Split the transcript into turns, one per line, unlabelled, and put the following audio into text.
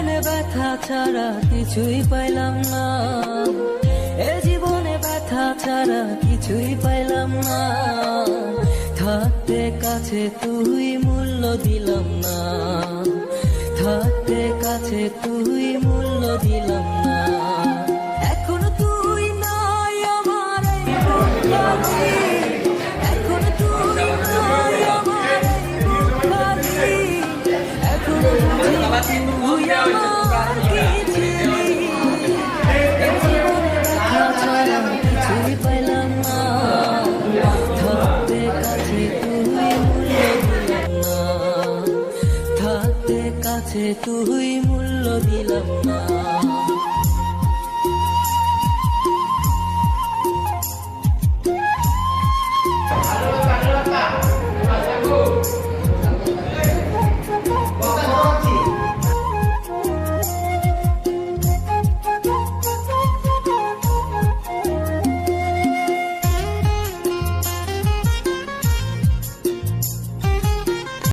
ব্যথা ছাড়া কিছুই পাইলাম না। এ জীবনে ব্যথা ছাড়া কিছুই পাইলাম না। থাকতে কাছে তুই মূল্য দিলাম না। থাকতে কাছে তুই মূল্য দিলাম না। কাছে তুই মূল্য দিলাম না Thank you.